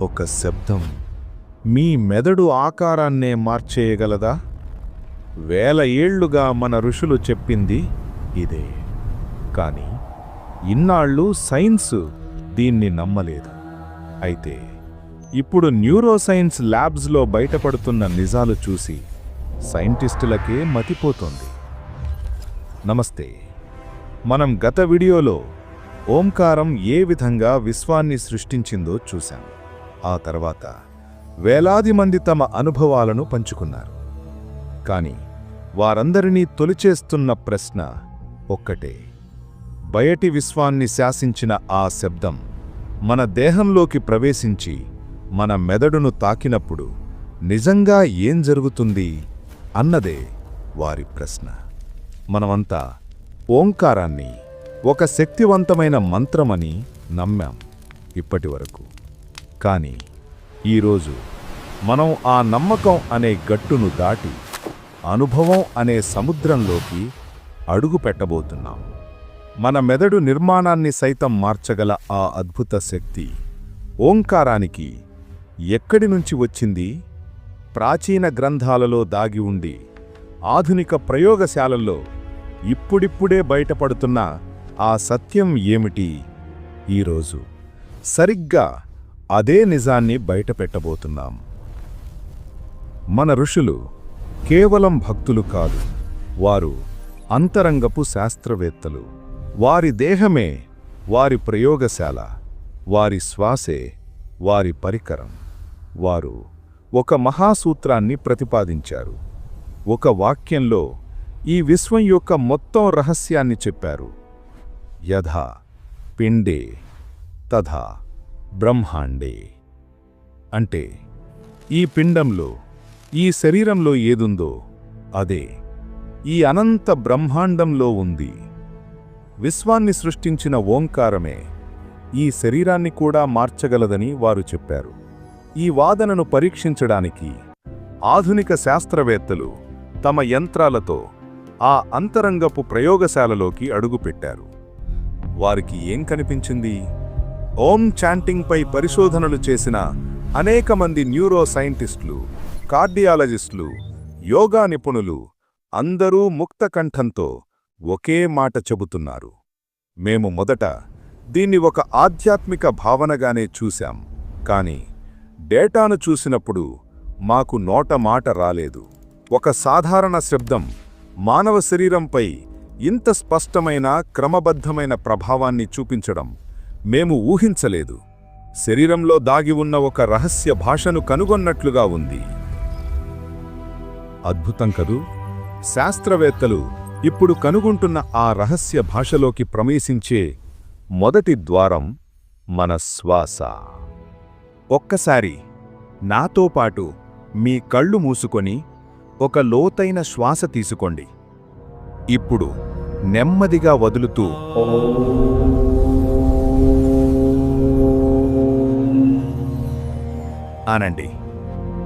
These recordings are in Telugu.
ఒక శబ్దం. మీ మెదడు ఆకారాన్నే మార్చేయగలదా? వేల ఏళ్ళుగా మన ఋషులు చెప్పింది ఇదే. కాని ఇన్నాళ్ళు సైన్స్ దీన్ని నమ్మలేదు. అయితే ఇప్పుడు న్యూరోసైన్స్ ల్యాబ్స్లో బయటపడుతున్న నిజాలు చూసి సైంటిస్టులకే మతిపోతోంది. నమస్తే. మనం గత వీడియోలో ఓంకారం ఏ విధంగా విశ్వాన్ని సృష్టించిందో చూశాం. ఆ తర్వాత వేలాది మంది తమ అనుభవాలను పంచుకున్నారు. కాని వారందరినీ తొలిచేస్తున్న ప్రశ్న ఒక్కటే. బయటి విశ్వాన్ని శాసించిన ఆ శబ్దం మన దేహంలోకి ప్రవేశించి మన మెదడును తాకినప్పుడు నిజంగా ఏం జరుగుతుంది అన్నదే వారి ప్రశ్న. మనమంతా ఓంకారాన్ని ఒక శక్తివంతమైన మంత్రమని నమ్మాం ఇప్పటివరకు కానీ ఈరోజు మనం ఆ నమ్మకం అనే గట్టును దాటి అనుభవం అనే సముద్రంలోకి అడుగు పెట్టబోతున్నాం. మన మెదడు నిర్మాణాన్ని సైతం మార్చగల ఆ అద్భుత శక్తి ఓంకారానికి ఎక్కడి నుంచి వచ్చింది? ప్రాచీన గ్రంథాలలో దాగి ఉండి ఆధునిక ప్రయోగశాలల్లో ఇప్పుడిప్పుడే బయటపడుతున్న ఆ సత్యం ఏమిటి? ఈరోజు సరిగ్గా అదే నిజాన్ని బయటపెట్టబోతున్నాం. మన ఋషులు కేవలం భక్తులు కాదు వారు అంతరంగపు శాస్త్రవేత్తలు. వారి దేహమే వారి ప్రయోగశాల వారి శ్వాసే వారి పరికరం. వారు ఒక మహాసూత్రాన్ని ప్రతిపాదించారు. ఒక వాక్యంలో ఈ విశ్వం యొక్క మొత్తం రహస్యాన్ని చెప్పారు. యథా పిండే తథా బ్రహ్మాండే. అంటే ఈ పిండంలో ఈ శరీరంలో ఏదుందో అదే. ఈ అనంత బ్రహ్మాండంలో ఉంది. విశ్వాన్ని సృష్టించిన ఓంకారమే ఈ శరీరాన్ని కూడా మార్చగలదని వారు చెప్పారు. ఈ వాదనను పరీక్షించడానికి ఆధునిక శాస్త్రవేత్తలు తమ యంత్రాలతో ఆ అంతరంగపు ప్రయోగశాలలోకి అడుగుపెట్టారు. వారికి ఏం కనిపించింది? ఓం చాంటింగ్పై పరిశోధనలు చేసిన అనేక మంది న్యూరో సైంటిస్టులు కార్డియాలజిస్టులు యోగా నిపుణులు అందరూ ముక్త కంఠంతో ఒకే మాట చెబుతున్నారు. మేము మొదట దీన్ని ఒక ఆధ్యాత్మిక భావనగానే చూశాం. కానీ డేటాను చూసినప్పుడు మాకు నోట మాట రాలేదు. ఒక సాధారణ శబ్దం మానవ శరీరంపై ఇంత స్పష్టమైన క్రమబద్ధమైన ప్రభావాన్ని చూపించడం మేము ఊహించలేదు. శరీరంలో దాగి ఉన్న ఒక రహస్య భాషను కనుగొన్నట్లుగా ఉంది. అద్భుతం కదూ? శాస్త్రవేత్తలు ఇప్పుడు కనుగొంటున్న ఆ రహస్య భాషలోకి ప్రవేశించే మొదటి ద్వారం మన శ్వాస. ఒక్కసారి నాతో పాటు మీ కళ్ళు మూసుకొని ఒక లోతైన శ్వాస తీసుకోండి. ఇప్పుడు నెమ్మదిగా వదులుతూ అనండి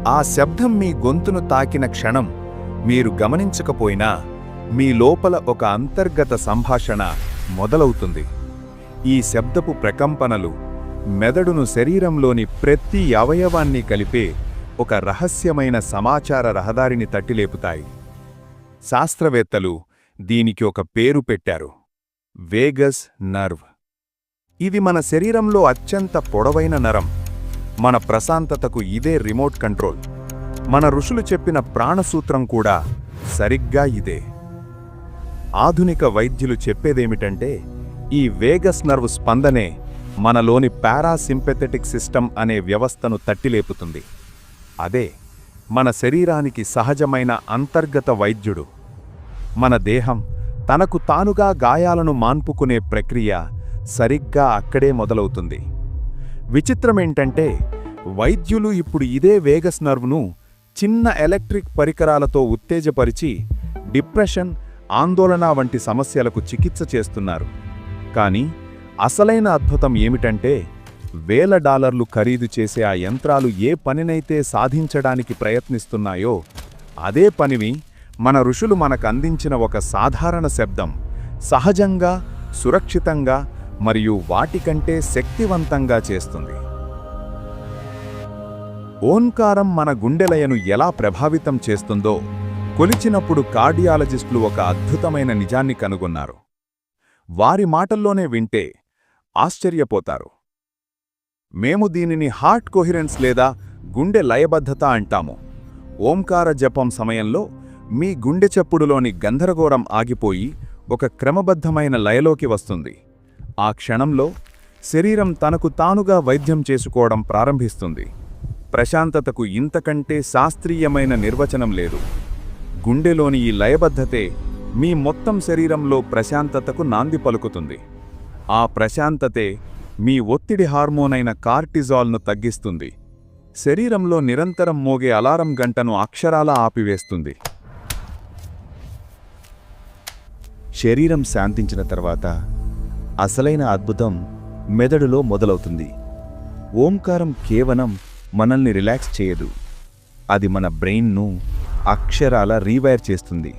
ఆ శబ్దం మీ గొంతును తాకిన క్షణం మీరు గమనించకపోయినా మీ లోపల ఒక అంతర్గత సంభాషణ మొదలవుతుంది. ఈ శబ్దపు ప్రకంపనలు మెదడును శరీరంలోని ప్రతి అవయవాన్ని కలిపే ఒక రహస్యమైన సమాచార రహదారిని తట్టిలేపుతాయి. శాస్త్రవేత్తలు దీనికి ఒక పేరు పెట్టారు. Vagus nerve. ఇది మన శరీరంలో అత్యంత పొడవైన నరం. మన ప్రశాంతతకు ఇదే రిమోట్ కంట్రోల్. మన ఋషులు చెప్పిన ప్రాణసూత్రం కూడా సరిగ్గా ఇదే. ఆధునిక వైద్యులు చెప్పేదేమిటంటే ఈ వేగస్ నర్వ్ స్పందనే మనలోని పారాసింపెథెటిక్ సిస్టమ్ అనే వ్యవస్థను తట్టిలేపుతుంది. అదే మన శరీరానికి సహజమైన అంతర్గత వైద్యుడు. మన దేహం తనకు తానుగా గాయాలను మాన్పుకునే ప్రక్రియ సరిగ్గా అక్కడే మొదలవుతుంది. విచిత్రమేంటంటే వైద్యులు ఇప్పుడు ఇదే వేగస్ నర్వ్ను చిన్న ఎలక్ట్రిక్ పరికరాలతో ఉత్తేజపరిచి డిప్రెషన్ ఆందోళన వంటి సమస్యలకు చికిత్స చేస్తున్నారు. కానీ అసలైన అద్భుతం ఏమిటంటే వేల డాలర్లు ఖరీదు చేసే ఆ యంత్రాలు ఏ పనినైతే సాధించడానికి ప్రయత్నిస్తున్నాయో అదే పనివి మన ఋషులు మనకు అందించిన ఒక సాధారణ శబ్దం సహజంగా సురక్షితంగా మరియు వాటికంటే శక్తివంతంగా చేస్తుంది. ఓంకారం మన గుండెలయను ఎలా ప్రభావితం చేస్తుందో కొలిచినప్పుడు కార్డియాలజిస్టులు ఒక అద్భుతమైన నిజాన్ని కనుగొన్నారు. వారి మాటల్లోనే వింటే ఆశ్చర్యపోతారు. మేము దీనిని హార్ట్ కొహిరెన్స్ లేదా గుండె లయబద్ధత అంటాము. ఓంకార జపం సమయంలో మీ గుండె చప్పుడులోని గంధరగోరం ఆగిపోయి ఒక క్రమబద్ధమైన లయలోకి వస్తుంది. ఆ క్షణంలో శరీరం తనకు తానుగా వైద్యం చేసుకోవడం ప్రారంభిస్తుంది. ప్రశాంతతకు ఇంతకంటే శాస్త్రీయమైన నిర్వచనం లేదు. గుండెలోని ఈ లయబద్ధతే మీ మొత్తం శరీరంలో ప్రశాంతతకు నాంది పలుకుతుంది. ఆ ప్రశాంతతే మీ ఒత్తిడి హార్మోనైన కార్టిజాల్ను తగ్గిస్తుంది. శరీరంలో నిరంతరం మోగే అలారం గంటను అక్షరాలా ఆపివేస్తుంది. శరీరం శాంతించిన తర్వాత అసలైన అద్భుతం మెదడులో మొదలవుతుంది. ఓంకారం కేవలం మనల్ని రిలాక్స్ చేయదు. అది మన బ్రెయిన్ను అక్షరాల రీవైర్ చేస్తుంది.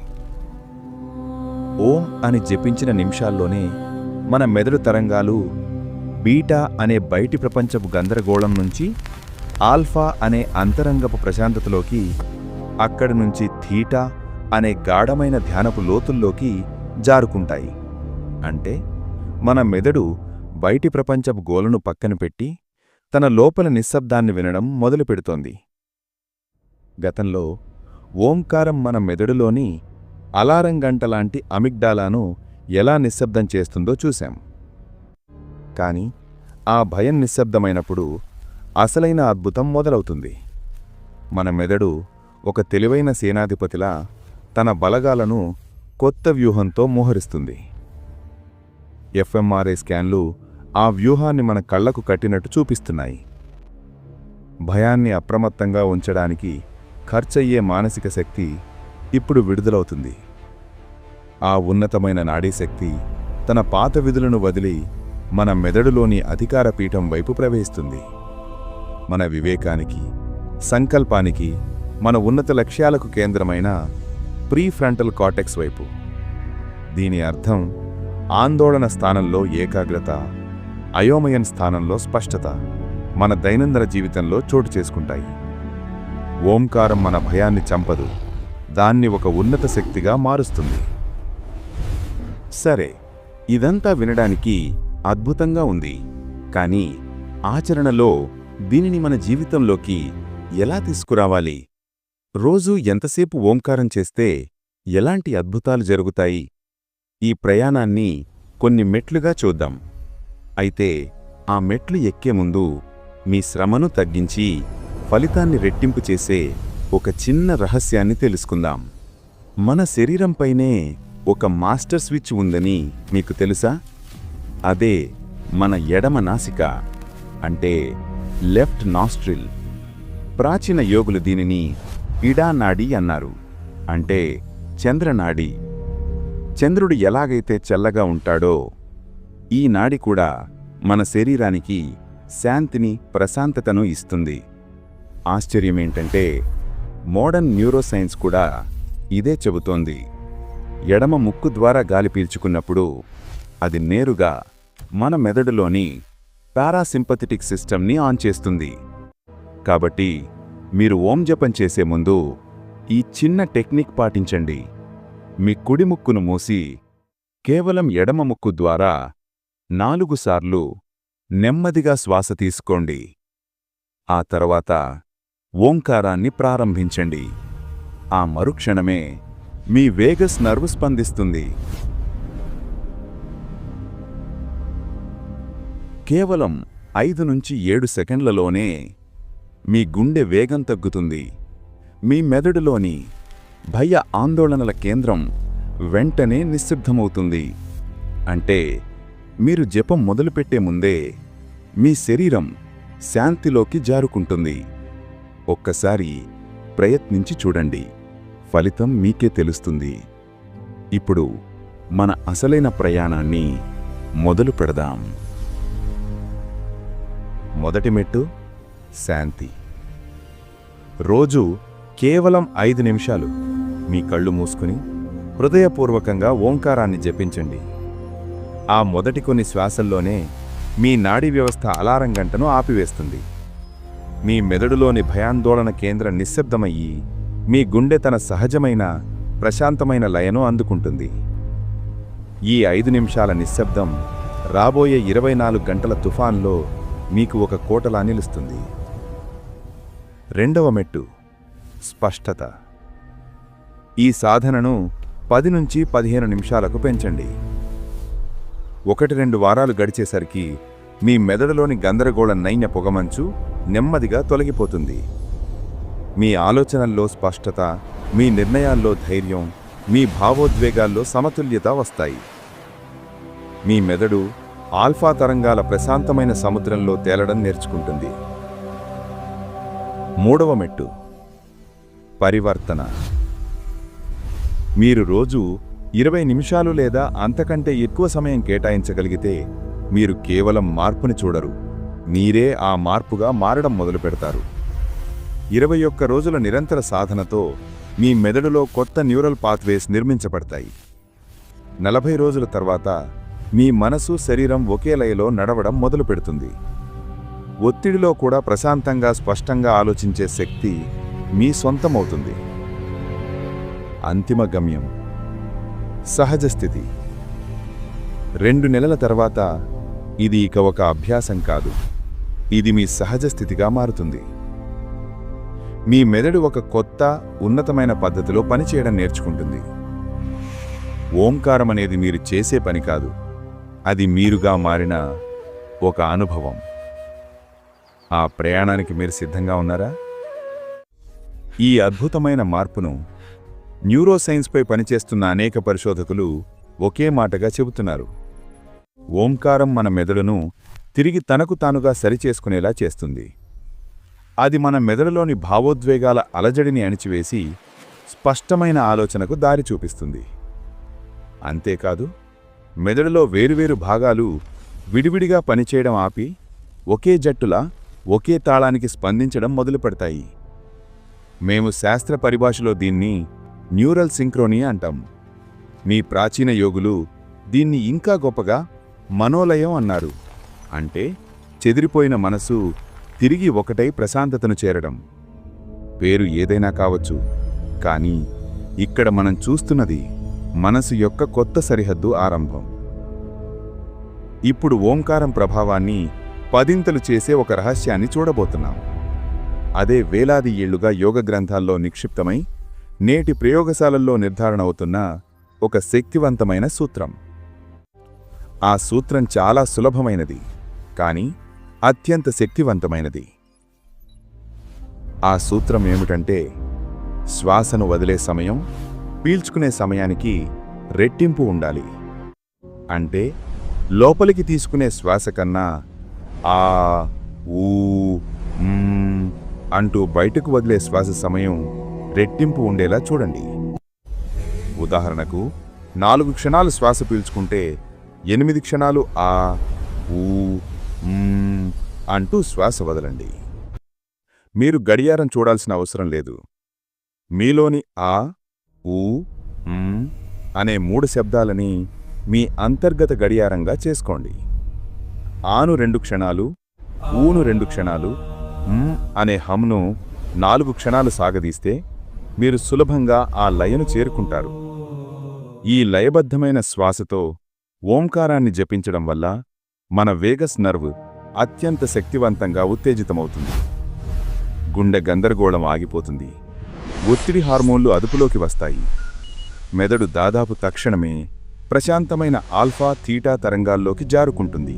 ఓం అని జపించిన నిమిషాల్లోనే మన మెదడు తరంగాలు బీటా అనే బయటి ప్రపంచపు గందరగోళం నుంచి ఆల్ఫా అనే అంతరంగపు ప్రశాంతతలోకి అక్కడి నుంచి థీటా అనే గాఢమైన ధ్యానపు లోతుల్లోకి జారుకుంటాయి. అంటే మన మెదడు బయటి ప్రపంచపు గోలను పక్కన పెట్టి తన లోపల నిశ్శబ్దాన్ని వినడం మొదలుపెడుతోంది. గతంలో ఓంకారం మన మెదడులోని అలారం గంటలాంటి అమిగ్డాలాను ఎలా నిశ్శబ్దం చేస్తుందో చూశాం. కాని ఆ భయం నిశ్శబ్దమైనప్పుడు అసలైన అద్భుతం మొదలవుతుంది. మన మెదడు ఒక తెలివైన సేనాధిపతిలా తన బలగాలను కొత్త వ్యూహంతో మోహరిస్తుంది. ఎఫ్ఎంఆర్ఐ స్కాన్లు ఆ వ్యూహాన్ని మన కళ్ళకు కట్టినట్టు చూపిస్తున్నాయి. భయాన్ని అప్రమత్తంగా ఉంచడానికి ఖర్చయ్యే మానసిక శక్తి ఇప్పుడు విడుదలవుతుంది. ఆ ఉన్నతమైన నాడీశక్తి తన పాత విధులను వదిలి మన మెదడులోని అధికార పీఠం వైపు ప్రవహిస్తుంది మన వివేకానికి సంకల్పానికి మన ఉన్నత లక్ష్యాలకు కేంద్రమైన ప్రీ ఫ్రంటల్ కాటెక్స్ వైపు. దీని అర్థం ఆందోళన స్థానంలో ఏకాగ్రత అయోమయం స్థానంలో స్పష్టత మన దైనందిన జీవితంలో చోటు చేసుకుంటాయి. ఓంకారం మన భయాన్ని చంపదు. దాన్ని ఒక ఉన్నత శక్తిగా మారుస్తుంది. సరే ఇదంతా వినడానికి అద్భుతంగా ఉంది. కానీ ఆచరణలో దీనిని మన జీవితంలోకి ఎలా తీసుకురావాలి? రోజూ ఎంతసేపు ఓంకారం చేస్తే ఎలాంటి అద్భుతాలు జరుగుతాయి? ఈ ప్రయాణాన్ని కొన్ని మెట్లుగా చూద్దాం. అయితే ఆ మెట్లు ఎక్కే ముందు మీ శ్రమను తగ్గించి ఫలితాన్ని రెట్టింపు చేసే ఒక చిన్న రహస్యాన్ని తెలుసుకుందాం. మన శరీరంపైనే ఒక మాస్టర్ స్విచ్ ఉందని మీకు తెలుసా? అదే మన ఎడమ నాసిక అంటే లెఫ్ట్ నాస్ట్రిల్. ప్రాచీన యోగులు దీనిని ఇడానాడి అన్నారు అంటే చంద్రనాడి. చంద్రుడు ఎలాగైతే చల్లగా ఉంటాడో ఈ నాడి కూడా మన శరీరానికి శాంతిని ప్రశాంతతను ఇస్తుంది. ఆశ్చర్యమేంటంటే మోడర్న్ న్యూరోసైన్స్ కూడా ఇదే చెబుతోంది. ఎడమ ముక్కు ద్వారా గాలి పీల్చుకున్నప్పుడు అది నేరుగా మన మెదడులోని పారాసింపథెటిక్ సిస్టమ్ని ఆన్ చేస్తుంది. కాబట్టి మీరు ఓం జపం చేసే ముందు ఈ చిన్న టెక్నిక్ పాటించండి. మీ కుడి ముక్కును మూసి కేవలం ఎడమ ముక్కు ద్వారా నాలుగుసార్లు నెమ్మదిగా శ్వాస తీసుకోండి. ఆ తర్వాత ఓంకారాన్ని ప్రారంభించండి. ఆ మరుక్షణమే మీ వేగస్ నర్వు స్పందిస్తుంది. కేవలం ఐదు నుంచి ఏడు సెకండ్లలోనే మీ గుండె వేగం తగ్గుతుంది. మీ మెదడులోని భయ ఆందోళనల కేంద్రం వెంటనే నిశ్శబ్దమవుతుంది. అంటే మీరు జపం మొదలుపెట్టే ముందే మీ శరీరం శాంతిలోకి జారుకుంటుంది. ఒక్కసారి ప్రయత్నించి చూడండి. ఫలితం మీకే తెలుస్తుంది. ఇప్పుడు మన అసలైన ప్రయాణాన్ని మొదలు పెడదాం. మొదటి మెట్టు శాంతి. రోజు కేవలం ఐదు నిమిషాలు. మీ కళ్ళు మూసుకుని హృదయపూర్వకంగా ఓంకారాన్ని జపించండి. ఆ మొదటి కొన్ని శ్వాసల్లోనే మీ నాడీ వ్యవస్థ అలారం గంటను ఆపివేస్తుంది. మీ మెదడులోని భయాందోళన కేంద్రం నిశ్శబ్దమయ్యి మీ గుండె తన సహజమైన ప్రశాంతమైన లయను అందుకుంటుంది. ఈ ఐదు నిమిషాల నిశ్శబ్దం రాబోయే ఇరవై నాలుగు గంటల తుఫాన్లో మీకు ఒక కోటలా నిలుస్తుంది. రెండవ మెట్టు స్పష్టత. ఈ సాధనను పది నుంచి పదిహేను నిమిషాలకు పెంచండి. ఒకటి రెండు వారాలు గడిచేసరికి మీ మెదడులోని గందరగోళ నైన్య పొగమంచు నెమ్మదిగా తొలగిపోతుంది. మీ ఆలోచనల్లో స్పష్టత మీ నిర్ణయాల్లో ధైర్యం మీ భావోద్వేగాల్లో సమతుల్యత వస్తాయి. మీ మెదడు ఆల్ఫా తరంగాల ప్రశాంతమైన సముద్రంలో తేలడం నేర్చుకుంటుంది. మూడవ మెట్టు. పరివర్తన. మీరు రోజు ఇరవై నిమిషాలు లేదా అంతకంటే ఎక్కువ సమయం కేటాయించగలిగితే మీరు కేవలం మార్పుని చూడరు. మీరే ఆ మార్పుగా మారడం మొదలు పెడతారు ఇరవై ఒక్క రోజుల నిరంతర సాధనతో మీ మెదడులో కొత్త న్యూరల్ పాత్వేస్ నిర్మించబడతాయి. నలభై రోజుల తర్వాత మీ మనసు శరీరం ఒకే లయలో నడవడం మొదలు పెడుతుంది ఒత్తిడిలో కూడా ప్రశాంతంగా స్పష్టంగా ఆలోచించే శక్తి మీ సొంతమవుతుంది. అంతిమ గమ్యం. సహజ స్థితి. రెండు నెలల తర్వాత ఇది ఇక ఒక అభ్యాసం కాదు. ఇది మీ సహజ స్థితిగా మారుతుంది. మీ మెదడు ఒక కొత్త ఉన్నతమైన పద్ధతిలో పనిచేయడం నేర్చుకుంటుంది. ఓంకారం అనేది మీరు చేసే పని కాదు. అది మీరుగా మారిన ఒక అనుభవం. ఆ ప్రయాణానికి మీరు సిద్ధంగా ఉన్నారా? ఈ అద్భుతమైన మార్పును న్యూరోసైన్స్పై పనిచేస్తున్న అనేక పరిశోధకులు ఒకే మాటగా చెబుతున్నారు. ఓంకారం మన మెదడును తిరిగి తనకు తానుగా సరిచేసుకునేలా చేస్తుంది. అది మన మెదడులోని భావోద్వేగాల అలజడిని అణిచివేసి స్పష్టమైన ఆలోచనకు దారి చూపిస్తుంది. అంతేకాదు మెదడులో వేరువేరు భాగాలు విడివిడిగా పనిచేయడం ఆపి ఒకే జట్టులా ఒకే తాళానికి స్పందించడం మొదలుపెడతాయి. మేము శాస్త్ర పరిభాషలో దీన్ని న్యూరల్ సింక్రోనీ అంటాం. మీ ప్రాచీన యోగులు దీన్ని ఇంకా గొప్పగా మనోలయం అన్నారు. అంటే చెదిరిపోయిన మనసు తిరిగి ఒకటై ప్రశాంతతను చేరడం. పేరు ఏదైనా కావచ్చు. కానీ ఇక్కడ మనం చూస్తున్నది మనసు యొక్క కొత్త సరిహద్దు ఆరంభం. ఇప్పుడు ఓంకారం ప్రభావాన్ని పదింతలు చేసే ఒక రహస్యాన్ని చూడబోతున్నాం. అదే వేలాది ఏళ్ళుగా యోగ గ్రంథాల్లో నిక్షిప్తమై నేటి ప్రయోగశాలల్లో నిర్ధారణ అవుతున్న ఒక శక్తివంతమైన సూత్రం. ఆ సూత్రం చాలా సులభమైనది కానీ అత్యంత శక్తివంతమైనది. ఆ సూత్రం ఏమిటంటే శ్వాసను వదిలే సమయం పీల్చుకునే సమయానికి రెట్టింపు ఉండాలి. అంటే లోపలికి తీసుకునే శ్వాస కన్నా ఆ ఊ అంటూ బయటకు వదిలే శ్వాస సమయం రెట్టింపు ఉండేలా చూడండి. ఉదాహరణకు నాలుగు క్షణాలు శ్వాస పీల్చుకుంటే ఎనిమిది క్షణాలు ఆ ఊ అంటూ శ్వాస వదలండి. మీరు గడియారం చూడాల్సిన అవసరం లేదు. మీలోని ఆ ఊ అనే మూడు శబ్దాలని మీ అంతర్గత గడియారంగా చేసుకోండి. ఆను రెండు క్షణాలు ఊను రెండు క్షణాలు అనే హమ్ను నాలుగు క్షణాలు సాగదీస్తే మీరు సులభంగా ఆ లయను చేరుకుంటారు. ఈ లయబద్ధమైన శ్వాసతో ఓంకారాన్ని జపించడం వల్ల మన వేగస్ నర్వ్ అత్యంత శక్తివంతంగా ఉత్తేజితమవుతుంది. గుండె గందరగోళం ఆగిపోతుంది. ఒత్తిడి హార్మోన్లు అదుపులోకి వస్తాయి. మెదడు దాదాపు తక్షణమే ప్రశాంతమైన ఆల్ఫా థీటా తరంగాల్లోకి జారుకుంటుంది.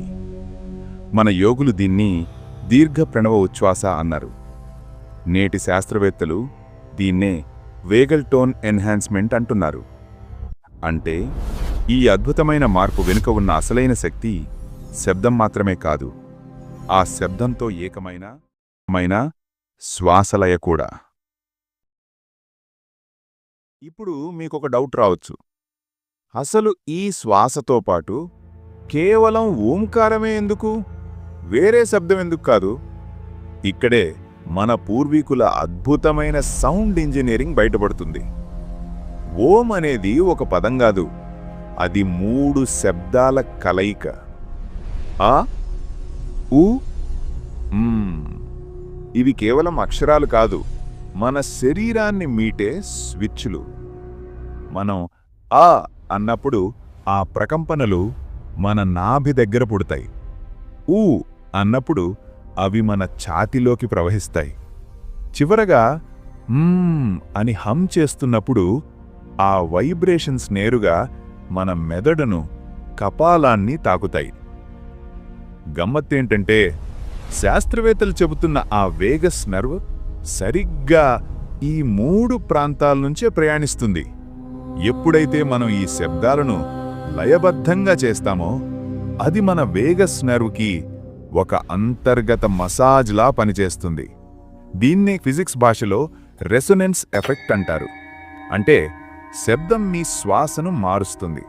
మన యోగులు దీన్ని దీర్ఘ ప్రణవ ఉచ్ఛ్వాస అన్నారు. నేటి శాస్త్రవేత్తలు దీన్నే వేగల్ టోన్ ఎన్హాన్స్మెంట్ అంటున్నారు. అంటే ఈ అద్భుతమైన మార్పు వెనుక ఉన్న అసలైన శక్తి శబ్దం మాత్రమే కాదు ఆ శబ్దంతో ఏకమైన మైన శ్వాసలయ కూడా. ఇప్పుడు మీకొక డౌట్ రావచ్చు. అసలు ఈ శ్వాసతో పాటు కేవలం ఓంకారమే ఎందుకు? వేరే శబ్దం ఎందుకు కాదు? ఇక్కడే మన పూర్వీకుల అద్భుతమైన సౌండ్ ఇంజనీరింగ్ బయటపడుతుంది. ఓం అనేది ఒక పదం కాదు అది మూడు శబ్దాల కలయిక. ఆ ఉ ఇవి కేవలం అక్షరాలు కాదు మన శరీరాన్ని మీటే స్విచ్లు. మనం ఆ అన్నప్పుడు ఆ ప్రకంపనలు మన నాభి దగ్గర పుడతాయి. ఊ అన్నప్పుడు అవి మన ఛాతిలోకి ప్రవహిస్తాయి. చివరగా అని హమ్ చేస్తున్నప్పుడు ఆ వైబ్రేషన్స్ నేరుగా మన మెదడును కపాలాన్ని తాకుతాయి. గమ్మత్తేంటంటే శాస్త్రవేత్తలు చెబుతున్న ఆ వేగస్ నర్వ్ సరిగ్గా ఈ మూడు ప్రాంతాల నుంచే ప్రయాణిస్తుంది. ఎప్పుడైతే మనం ఈ శబ్దాలను లయబద్ధంగా చేస్తామో అది మన వేగస్ నర్వ్కి ఒక అంతర్గత మసాజ్లా పనిచేస్తుంది. దీన్నే ఫిజిక్స్ భాషలో రెసొనెన్స్ ఎఫెక్ట్ అంటారు. అంటే శబ్దం మీ శ్వాసను మారుస్తుంది.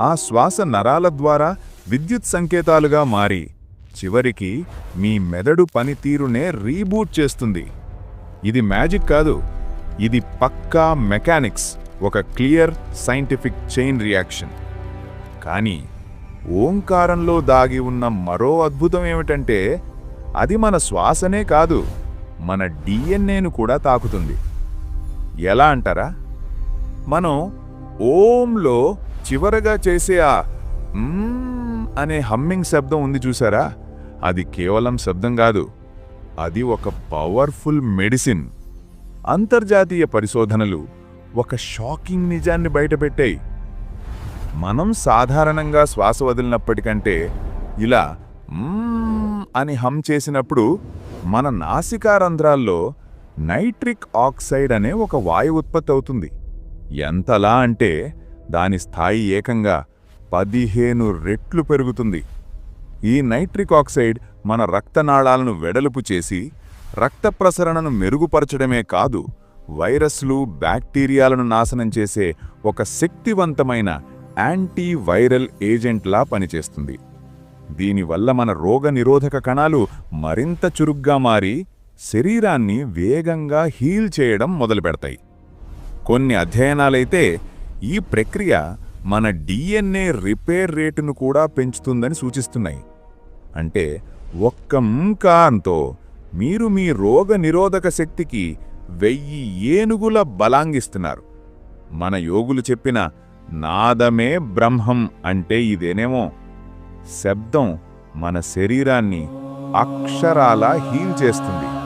ఆ శ్వాస నరాల ద్వారా విద్యుత్ సంకేతాలుగా మారి చివరికి మీ మెదడు పనితీరునే రీబూట్ చేస్తుంది. ఇది మ్యాజిక్ కాదు. ఇది పక్కా మెకానిక్స్ ఒక క్లియర్ సైంటిఫిక్ చైన్ రియాక్షన్. కానీ ఓంకారంలో దాగి ఉన్న మరో అద్భుతం ఏమిటంటే అది మన శ్వాసనే కాదు మన డిఎన్ఏను కూడా తాకుతుంది. ఎలా అంటారా? మనం ఓంలో చివరగా చేసే ఆ అనే హమ్మింగ్ శబ్దం ఉంది చూసారా? అది కేవలం శబ్దం కాదు అది ఒక పవర్ఫుల్ మెడిసిన్. అంతర్జాతీయ పరిశోధనలు ఒక షాకింగ్ నిజాన్ని బయటపెట్టాయి. మనం సాధారణంగా శ్వాస వదిలినప్పటికంటే ఇలా అని హమ్ చేసినప్పుడు మన నాసికా రంధ్రాల్లో నైట్రిక్ ఆక్సైడ్ అనే ఒక వాయు ఉత్పత్తి అవుతుంది ఎంతలా అంటే దాని స్థాయి ఏకంగా పదిహేను రెట్లు పెరుగుతుంది. ఈ నైట్రిక్ ఆక్సైడ్ మన రక్తనాళాలను వెడలుపు చేసి రక్త ప్రసరణను మెరుగుపరచడమే కాదు వైరస్లు బ్యాక్టీరియాలను నాశనం చేసే ఒక శక్తివంతమైన యాంటీ వైరల్ ఏజెంట్లా పనిచేస్తుంది. దీనివల్ల మన రోగనిరోధక కణాలు మరింత చురుగ్గా మారి శరీరాన్ని వేగంగా హీల్ చేయడం మొదలుపెడతాయి. కొన్ని అధ్యయనాలైతే ఈ ప్రక్రియ మన డిఎన్ఏ రిపేర్ రేటును కూడా పెంచుతుందని సూచిస్తున్నాయి. అంటే ఒక్క ముంకాంతో మీరు మీ రోగ నిరోధక శక్తికి వెయ్యి ఏనుగుల బలాంగిస్తున్నారు. మన యోగులు చెప్పిన నాదమే బ్రహ్మం అంటే ఇదేనేమో. శబ్దం మన శరీరాన్ని అక్షరాల హీల్ చేస్తుంది.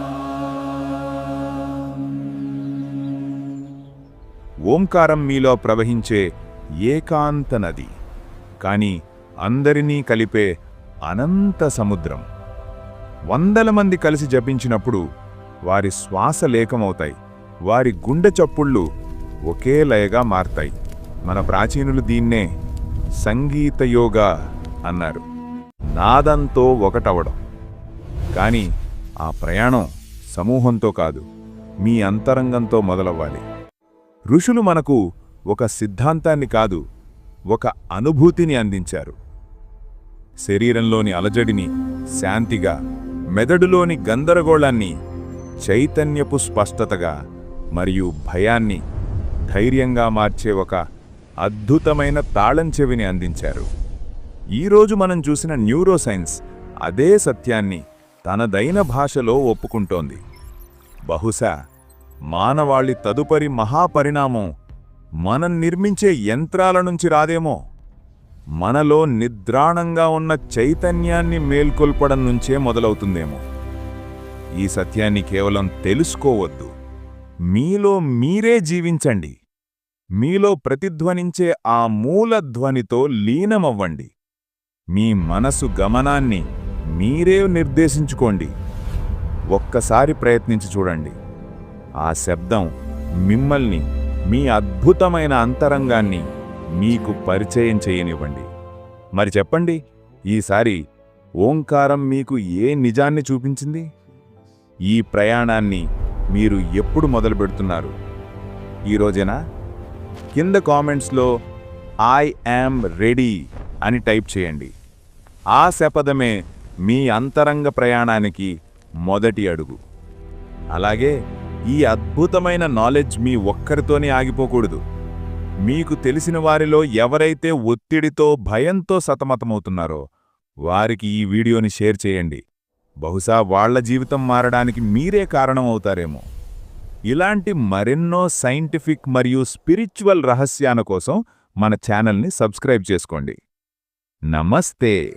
ఓంకారం మీలో ప్రవహించే ఏకాంత నది కాని అందరినీ కలిపే అనంత సముద్రం. వందల మంది కలిసి జపించినప్పుడు వారి శ్వాస లేకమవుతాయి వారి గుండె చప్పుళ్ళు ఒకే లయగా మారతాయి. మన ప్రాచీనులు దీన్నే సంగీత యోగా అన్నారు. నాదంతో ఒకటవడం. కానీ ఆ ప్రయాణం సమూహంతో కాదు మీ అంతరంగంతో మొదలవ్వాలి. ఋషులు మనకు ఒక సిద్ధాంతాన్ని కాదు ఒక అనుభూతిని అందించారు. శరీరంలోని అలజడిని శాంతిగా మెదడులోని గందరగోళాన్ని చైతన్యపు స్పష్టతగా మరియు భయాన్ని ధైర్యంగా మార్చే ఒక అద్భుతమైన తాళం చెవిని అందించారు. ఈరోజు మనం చూసిన న్యూరోసైన్స్ అదే సత్యాన్ని తనదైన భాషలో ఒప్పుకుంటోంది. బహుశా మానవాళి తదుపరి మహాపరిణామం మనం నిర్మించే యంత్రాల నుంచి రాదేమో. మనలో నిద్రాణంగా ఉన్న చైతన్యాన్ని మేల్కొల్పడం నుంచే మొదలవుతుందేమో. ఈ సత్యాన్ని కేవలం తెలుసుకోవద్దు. మీలో మీరే జీవించండి. మీలో ప్రతిధ్వనించే ఆ మూలధ్వనితో లీనమవ్వండి. మీ మనసు గమనాన్ని మీరే నిర్దేశించుకోండి. ఒక్కసారి ప్రయత్నించి చూడండి. ఆ శబ్దం మిమ్మల్ని మీ అద్భుతమైన అంతరంగాన్ని మీకు పరిచయం చేయనివ్వండి. మరి చెప్పండి ఈసారి ఓంకారం మీకు ఏ నిజాన్ని చూపించింది? ఈ ప్రయాణాన్ని మీరు ఎప్పుడు మొదలు పెడుతున్నారు ఈరోజేనా కింద కామెంట్స్లో ఐ యామ్ రెడీ అని టైప్ చేయండి. ఆ శపథమే మీ అంతరంగ ప్రయాణానికి మొదటి అడుగు. అలాగే ఈ అద్భుతమైన నాలెడ్జ్ మీ ఒక్కరితోనే ఆగిపోకూడదు. మీకు తెలిసిన వారిలో ఎవరైతే ఒత్తిడితో భయంతో సతమతమవుతున్నారో వారికి ఈ వీడియోని షేర్ చేయండి. బహుశా వాళ్ళ జీవితం మారడానికి మీరే కారణం అవుతారేమో ఇలాంటి మరెన్నో సైంటిఫిక్ మరియు స్పిరిచువల్ రహస్యాల కోసం మన ఛానల్ని సబ్స్క్రైబ్ చేసుకోండి. నమస్తే.